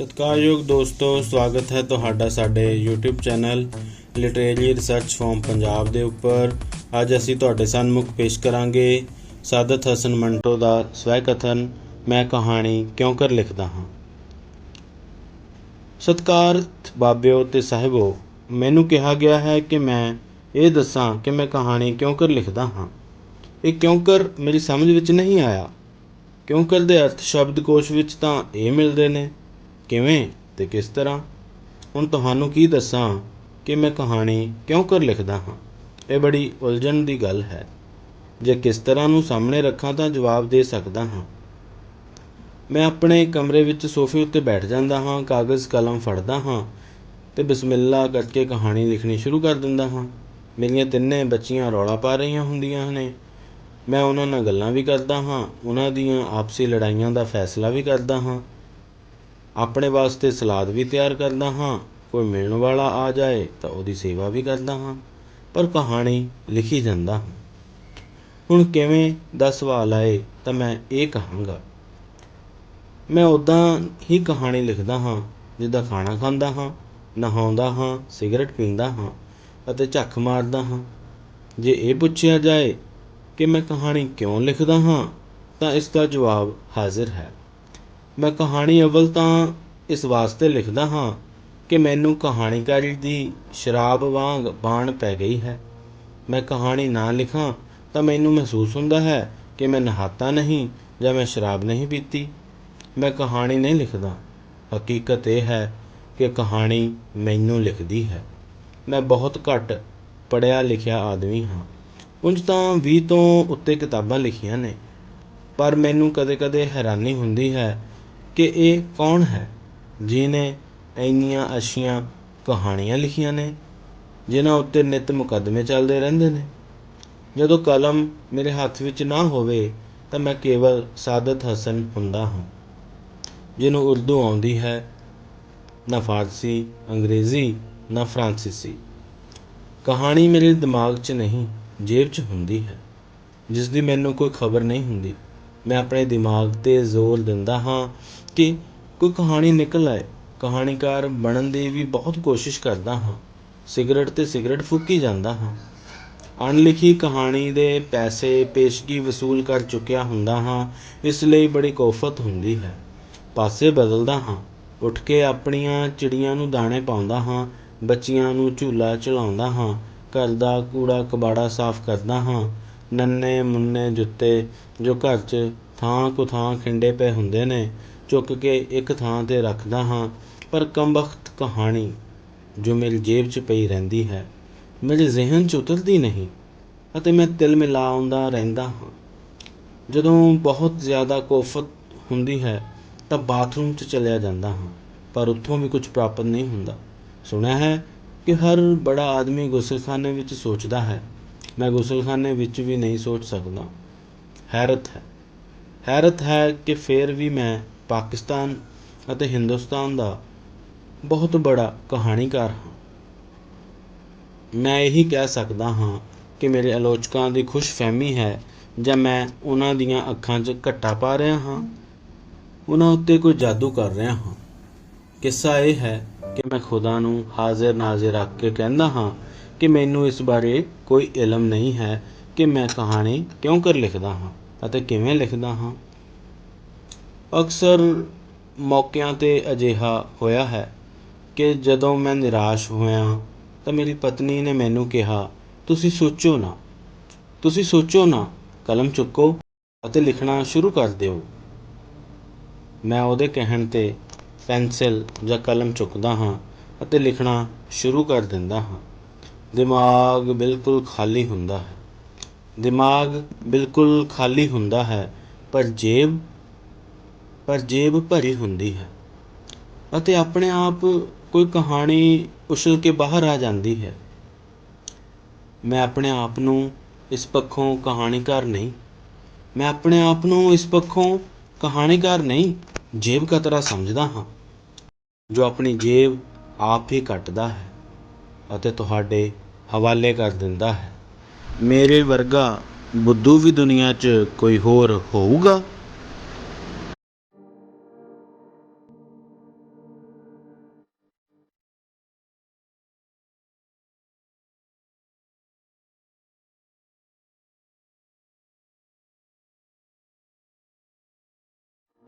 ਸਤਿਕਾਰਯੋਗ ਦੋਸਤੋ, ਸਵਾਗਤ ਹੈ ਤੁਹਾਡਾ ਸਾਡੇ YouTube channel literary research firm Punjab ਦੇ ਉੱਪਰ। ਅੱਜ ਅਸੀਂ ਤੁਹਾਡੇ ਸਾਹਮਣੇ ਪੇਸ਼ ਕਰਾਂਗੇ। ਸਾਦਤ ਹਸਨ ਮੰਟੋ ਦਾ ਸਵੈ ਕਥਨ, ਮੈਂ ਕਹਾਣੀ ਕਿਉਂ ਕਰ ਲਿਖਦਾ ਹਾਂ? ਸਤਿਕਾਰਤ ਬਾਬਿਓ ਤੇ ਸਾਹਿਬੋ, ਮੈਨੂੰ ਕਿਹਾ ਗਿਆ ਹੈ ਕਿ ਮੈਂ ਇਹ ਦੱਸਾਂ ਕਿ ਮੈਂ ਕਹਾਣੀ ਕਿਉਂ ਕਰ ਲਿਖਦਾ ਹਾਂ। ਇਹ ਕਿਉਂ ਕਰ ਮੇਰੀ ਸਮਝ ਵਿੱਚ ਨਹੀਂ ਆਇਆ? ਕਿਉਂਕਿ ਦੇ ਅਰਥ ਸ਼ਬਦਕੋਸ਼ ਵਿੱਚ ਤਾਂ ਇਹ ਮਿਲਦੇ ਨੇ? ਕਿਵੇਂ ਅਤੇ ਕਿਸ ਤਰ੍ਹਾਂ? ਹੁਣ ਤੁਹਾਨੂੰ ਕੀ ਦੱਸਾਂ ਕਿ ਮੈਂ ਕਹਾਣੀ ਕਿਉਂ ਕਰ ਲਿਖਦਾ ਹਾਂ? ਇਹ ਬੜੀ ਉਲਝਣ ਦੀ ਗੱਲ ਹੈ। ਜੇ ਕਿਸ ਤਰ੍ਹਾਂ ਨੂੰ ਸਾਹਮਣੇ ਰੱਖਾਂ ਤਾਂ ਜਵਾਬ ਦੇ ਸਕਦਾ ਹਾਂ। ਮੈਂ ਆਪਣੇ ਕਮਰੇ ਵਿੱਚ ਸੋਫੇ ਉੱਤੇ ਬੈਠ ਜਾਂਦਾ ਹਾਂ, ਕਾਗਜ਼, ਕਲਮ ਫੜਦਾ ਹਾਂ ਤੇ ਬਿਸਮਿਲ੍ਲਾ ਕਰਕੇ ਕਹਾਣੀ ਲਿਖਣੀ ਸ਼ੁਰੂ ਕਰ ਦਿੰਦਾ ਹਾਂ। ਮੇਰੀਆਂ ਤਿੰਨੇ ਬੱਚੀਆਂ ਰੌਲਾ ਪਾ ਰਹੀਆਂ ਹੁੰਦੀਆਂ ਨੇ। ਮੈਂ ਉਹਨਾਂ ਨਾਲ ਗੱਲਾਂ ਵੀ ਕਰਦਾ ਹਾਂ, ਉਹਨਾਂ ਦੀਆਂ ਆਪਸੀ ਲੜਾਈਆਂ ਦਾ ਫੈਸਲਾ ਵੀ ਕਰਦਾ ਹਾਂ। ਆਪਣੇ ਵਾਸਤੇ ਸਲਾਦ ਵੀ ਤਿਆਰ ਕਰਦਾ ਹਾਂ, ਕੋਈ ਮਿਲਣ ਵਾਲਾ ਆ ਜਾਏ ਤਾਂ ਉਹਦੀ ਸੇਵਾ ਵੀ ਕਰਦਾ ਹਾਂ, ਪਰ ਕਹਾਣੀ ਲਿਖੀ ਜਾਂਦਾ ਹਾਂ। ਹੁਣ ਕਿਵੇਂ ਦਾ ਸਵਾਲ ਆਏ ਤਾਂ ਮੈਂ ਇਹ ਕਹਾਂਗਾ, ਮੈਂ ਉੱਦਾਂ ਹੀ ਕਹਾਣੀ ਲਿਖਦਾ ਹਾਂ, ਜਿੱਦਾਂ ਖਾਣਾ ਖਾਂਦਾ ਹਾਂ, ਨਹਾਉਂਦਾ ਹਾਂ, ਸਿਗਰਟ ਪੀਂਦਾ ਹਾਂ ਅਤੇ ਝੱਖ ਮਾਰਦਾ ਹਾਂ। ਜੇ ਇਹ ਪੁੱਛਿਆ ਜਾਏ ਕਿ ਮੈਂ ਕਹਾਣੀ ਕਿਉਂ ਲਿਖਦਾ ਹਾਂ, ਤਾਂ ਇਸ ਦਾ ਜਵਾਬ ਹਾਜ਼ਰ ਹੈ। ਮੈਂ ਕਹਾਣੀ ਅਵਲ ਤਾਂ ਇਸ ਵਾਸਤੇ ਲਿਖਦਾ ਹਾਂ ਕਿ ਮੈਨੂੰ ਕਹਾਣੀਕਾਰੀ ਦੀ ਸ਼ਰਾਬ ਵਾਂਗ ਬਾਣ ਪੈ ਗਈ ਹੈ। ਮੈਂ ਕਹਾਣੀ ਨਾ ਲਿਖਾਂ ਤਾਂ ਮੈਨੂੰ ਮਹਿਸੂਸ ਹੁੰਦਾ ਹੈ ਕਿ ਮੈਂ ਨਹਾਤਾ ਨਹੀਂ ਜਾਂ ਮੈਂ ਸ਼ਰਾਬ ਨਹੀਂ ਪੀਤੀ। ਮੈਂ ਕਹਾਣੀ ਨਹੀਂ ਲਿਖਦਾ। ਹਕੀਕਤ ਇਹ ਹੈ ਕਿ ਕਹਾਣੀ ਮੈਨੂੰ ਲਿਖਦੀ ਹੈ। ਮੈਂ ਬਹੁਤ ਘੱਟ ਪੜ੍ਹਿਆ ਲਿਖਿਆ ਆਦਮੀ ਹਾਂ। ਉਂਝ ਤਾਂ 20 ਤੋਂ ਉੱਤੇ ਕਿਤਾਬਾਂ ਲਿਖੀਆਂ ਨੇ, ਪਰ ਮੈਨੂੰ ਕਦੇ-ਕਦੇ ਹੈਰਾਨੀ ਹੁੰਦੀ ਹੈ ਕਿ ਇਹ ਕੌਣ ਹੈ ਜਿਹਨੇ ਇੰਨੀਆਂ ਅੱਛੀਆਂ ਕਹਾਣੀਆਂ ਲਿਖੀਆਂ ਨੇ ਜਿਹਨਾਂ ਉੱਤੇ ਨਿੱਤ ਮੁਕੱਦਮੇ ਚੱਲਦੇ ਰਹਿੰਦੇ ਨੇ। ਜਦੋਂ ਕਲਮ ਮੇਰੇ ਹੱਥ ਵਿੱਚ ਨਾ ਹੋਵੇ, ਤਾਂ ਮੈਂ ਕੇਵਲ ਸਾਦਤ ਹਸਨ ਹੁੰਦਾ ਹਾਂ, ਜਿਹਨੂੰ ਉਰਦੂ ਆਉਂਦੀ ਹੈ, ਨਾ ਫਾਰਸੀ, ਅੰਗਰੇਜ਼ੀ, ਨਾ ਫਰਾਂਸੀਸੀ। ਕਹਾਣੀ ਮੇਰੇ ਦਿਮਾਗ 'ਚ ਨਹੀਂ, ਜੇਬ 'ਚ ਹੁੰਦੀ ਹੈ ਜਿਸ ਦੀ ਮੈਨੂੰ ਕੋਈ ਖਬਰ ਨਹੀਂ ਹੁੰਦੀ। ਮੈਂ ਆਪਣੇ ਦਿਮਾਗ ਤੇ ਜ਼ੋਰ ਦਿੰਦਾ ਹਾਂ ਕਿ ਕੋਈ ਕਹਾਣੀ ਨਿਕਲ ਆਏ। ਕਹਾਣੀਕਾਰ ਬਣਨ ਦੀ ਵੀ ਬਹੁਤ ਕੋਸ਼ਿਸ਼ ਕਰਦਾ ਹਾਂ। ਸਿਗਰਟ ਤੇ ਸਿਗਰਟ ਫੂਕੀ ਜਾਂਦਾ ਹਾਂ। ਅਣਲਿਖੀ ਕਹਾਣੀ ਦੇ ਪੈਸੇ, ਪੇਸ਼ਗੀ ਵਸੂਲ ਕਰ ਚੁੱਕਿਆ ਹੁੰਦਾ ਹਾਂ। ਇਸ ਲਈ ਬੜੀ ਕੋਫਤ ਹੁੰਦੀ ਹੈ। ਪਾਸੇ ਬਦਲਦਾ ਹਾਂ। ਉੱਠ ਕੇ ਆਪਣੀਆਂ ਚਿੜੀਆਂ ਨੂੰ ਦਾਣੇ ਪਾਉਂਦਾ ਹਾਂ। ਬੱਚੀਆਂ ਨੂੰ ਝੂਲਾ ਝੁਲਾਉਂਦਾ ਹਾਂ। ਘਰ ਦਾ ਕੂੜਾ ਕਬਾੜਾ ਸਾਫ਼ ਕਰਦਾ ਹਾਂ। ਨੰਨੇ ਮੁੰਨੇ ਜੁੱਤੇ ਜੋ ਘਰ 'ਚ ਥਾਂ ਕੁ ਥਾਂ ਖਿੰਡੇ ਪਏ ਹੁੰਦੇ ਨੇ, ਚੁੱਕ ਕੇ ਇੱਕ ਥਾਂ ਤੇ ਰੱਖਦਾ ਹਾਂ, ਪਰ ਕਮਬਖਤ ਕਹਾਣੀ ਜੋ ਮੇਰੀ ਜੇਬ 'ਚ ਪਈ ਰਹਿੰਦੀ ਹੈ। ਮੇਰੇ ਜ਼ਿਹਨ 'ਚ ਉਤਰਦੀ ਨਹੀਂ ਅਤੇ ਮੈਂ ਤਿਲ ਮਿਲਾਉਂਦਾ ਰਹਿੰਦਾ ਹਾਂ। ਜਦੋਂ ਬਹੁਤ ਜ਼ਿਆਦਾ ਕੋਫਤ ਹੁੰਦੀ ਹੈ ਤਾਂ ਬਾਥਰੂਮ 'ਚ ਚਲਿਆ ਜਾਂਦਾ ਹਾਂ, ਪਰ ਉੱਥੋਂ ਵੀ ਕੁਝ ਪ੍ਰਾਪਤ ਨਹੀਂ ਹੁੰਦਾ। ਸੁਣਿਆ ਹੈ ਕਿ ਹਰ ਬੜਾ ਆਦਮੀ ਗੁਸਲਖਾਨੇ ਵਿੱਚ ਸੋਚਦਾ ਹੈ ਮੈਂ ਗੁਸਲਖਾਨੇ ਵਿੱਚ ਵੀ ਨਹੀਂ ਸੋਚ ਸਕਦਾ। ਹੈਰਤ ਹੈ। ਹੈਰਤ ਹੈ ਕਿ ਫਿਰ ਵੀ ਮੈਂ ਪਾਕਿਸਤਾਨ ਅਤੇ ਹਿੰਦੁਸਤਾਨ ਦਾ ਬਹੁਤ ਬੜਾ ਕਹਾਣੀਕਾਰ ਹਾਂ। ਮੈਂ ਇਹੀ ਕਹਿ ਸਕਦਾ ਹਾਂ ਕਿ ਮੇਰੇ ਆਲੋਚਕਾਂ ਦੀ ਖੁਸ਼ਫਹਿਮੀ ਹੈ ਜਾਂ ਮੈਂ ਉਹਨਾਂ ਦੀਆਂ ਅੱਖਾਂ 'ਚ ਘੱਟਾ ਪਾ ਰਿਹਾ ਹਾਂ, ਉਹਨਾਂ ਉੱਤੇ ਕੋਈ ਜਾਦੂ ਕਰ ਰਿਹਾ ਹਾਂ। ਕਿੱਸਾ ਇਹ ਹੈ ਕਿ ਮੈਂ ਖੁਦਾ ਨੂੰ ਹਾਜ਼ਰ ਨਾਜ਼ਰ ਰੱਖ ਕੇ ਕਹਿੰਦਾ ਹਾਂ ਕਿ ਮੈਨੂੰ ਇਸ ਬਾਰੇ ਕੋਈ ਇਲਮ ਨਹੀਂ ਹੈ ਕਿ ਮੈਂ ਕਹਾਣੀ ਕਿਉਂ ਕਰ ਲਿਖਦਾ ਹਾਂ ਅਤੇ ਕਿਵੇਂ ਲਿਖਦਾ ਹਾਂ। ਅਕਸਰ ਮੌਕਿਆਂ ਤੇ ਅਜਿਹਾ ਹੋਇਆ ਹੈ ਕਿ ਜਦੋਂ ਮੈਂ ਨਿਰਾਸ਼ ਹੋਇਆ ਤਾਂ ਮੇਰੀ ਪਤਨੀ ਨੇ ਮੈਨੂੰ ਕਿਹਾ, ਤੁਸੀਂ ਸੋਚੋ ਨਾ, ਤੁਸੀਂ ਸੋਚੋ ਨਾ, ਕਲਮ ਚੁੱਕੋ ਅਤੇ ਲਿਖਣਾ ਸ਼ੁਰੂ ਕਰ ਦਿਓ। ਮੈਂ ਉਹਦੇ ਕਹਿਣ ਤੇ ਪੈਨਸਿਲ ਜਾਂ ਕਲਮ ਚੁੱਕਦਾ ਹਾਂ ਅਤੇ ਲਿਖਣਾ ਸ਼ੁਰੂ ਕਰ ਦਿੰਦਾ ਹਾਂ। ਦਿਮਾਗ ਬਿਲਕੁਲ ਖਾਲੀ ਹੁੰਦਾ ਹੈ। ਦਿਮਾਗ ਬਿਲਕੁਲ ਖਾਲੀ ਹੁੰਦਾ ਹੈ, ਪਰ ਜੇਬ ਪਰ ਜੇਬ ਭਰੀ ਹੁੰਦੀ ਹੈ। ਅਤੇ ਆਪਣੇ ਆਪ ਕੋਈ ਕਹਾਣੀ ਉਛਲ ਕੇ ਬਾਹਰ ਆ ਜਾਂਦੀ ਹੈ। ਮੈਂ ਆਪਣੇ ਆਪ ਨੂੰ ਇਸ ਪੱਖੋਂ ਕਹਾਣੀਕਾਰ ਨਹੀਂ। ਮੈਂ ਆਪਣੇ ਆਪ ਨੂੰ ਇਸ ਪੱਖੋਂ ਕਹਾਣੀਕਾਰ ਨਹੀਂ, ਜੇਬ ਕਤਰਾ ਸਮਝਦਾ ਹਾਂ। ਜੋ ਆਪਣੀ ਜੇਬ ਆਪ ਹੀ ਕੱਟਦਾ ਹੈ। ਅਤੇ ਤੁਹਾਡੇ ਹਵਾਲੇ ਕਰ ਦਿੰਦਾ ਹੈ। ਮੇਰੇ ਵਰਗਾ ਬੁੱਧੂ ਵੀ ਦੁਨੀਆ 'ਚ ਕੋਈ ਹੋਰ ਹੋਊਗਾ?